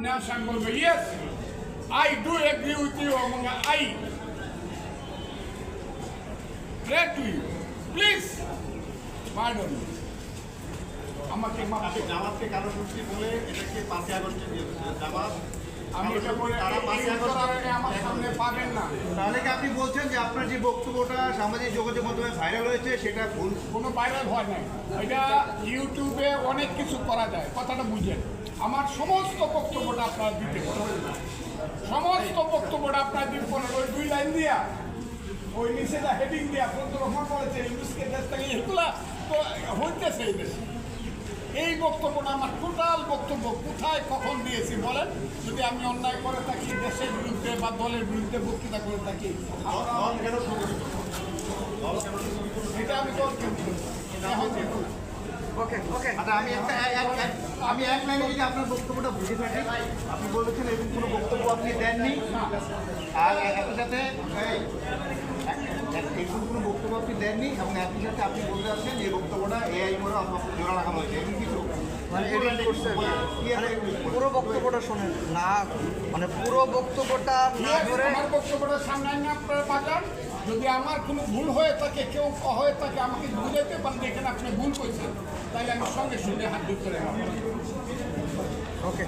Now I'm going to go, yes, I do agree with you among I pray to you. Please, pardon me. আমাকে করুন। জামাতকে কালো গোষ্ঠী বলে এটাকে পাঁচই আগস্টে জামাত। আমি এটা বলে তারা পাঁচই আগস্ট আমার সামনে পাবেন না। তাহলে কি আপনি বলছেন যে আপনার যে বক্তব্যটা সামাজিক যোগাযোগ মাধ্যমে ভাইরাল হয়েছে সেটা ভুল? কোনো ভাইরাল হয় নাই। এটা ইউটিউবে অনেক কিছু করা যায় কথাটা বুঝেন। আমার সমস্ত বক্তব্যটা আপনার দিতে সমস্ত বক্তব্যটা আপনার দিতে পারেন। ওই দুই লাইন দিয়া ওই নিচেটা হেডিং দিয়া প্রত রহমান বলেছে ইংলিশকে দেশ থেকে এগুলা তো হইতেছে এই দেশে। এই বক্তব্যটা আমার টোটাল বক্তব্য কোথায় কখন দিয়েছি বলেন? যদি আমি অন্যায় করে থাকি দেশের বিরুদ্ধে বা দলের বিরুদ্ধে বক্তৃতা করে থাকি। করেছে? করেছে? এটা আমি দল কিন্তু এখন দেখুন আচ্ছা আমি একটা এক- এক- এক- আমি এক লাইনে যদি আপনার বক্তব্যটা বুঝে থাকি আপনি বলেছেন এরকম কোনো বক্তব্য আপনি দেননি। আর একই সাথে এরকম কোনো বক্তব্য আপনি দেননি এবং একই সাথে আপনি বলতে আছেন এই বক্তব্যটা এআই করে অথবা জোড়া লাগানো হয়েছে। এরকম কিছু? মানে। মানে পুরো বক্তব্যটা শোনেন না মানে পুরো বক্তব্যটা না ধরে বক্তব্যটা সামনে আনিয়ে আপনারা যদি আমার কোনো ভুল হয়ে থাকে কেউ হয়ে থাকে আমাকে বুঝাইতে পারেন এখানে আপনি ভুল করছেন। তাহলে আমি সঙ্গে সঙ্গে হাত ধরতে ওকে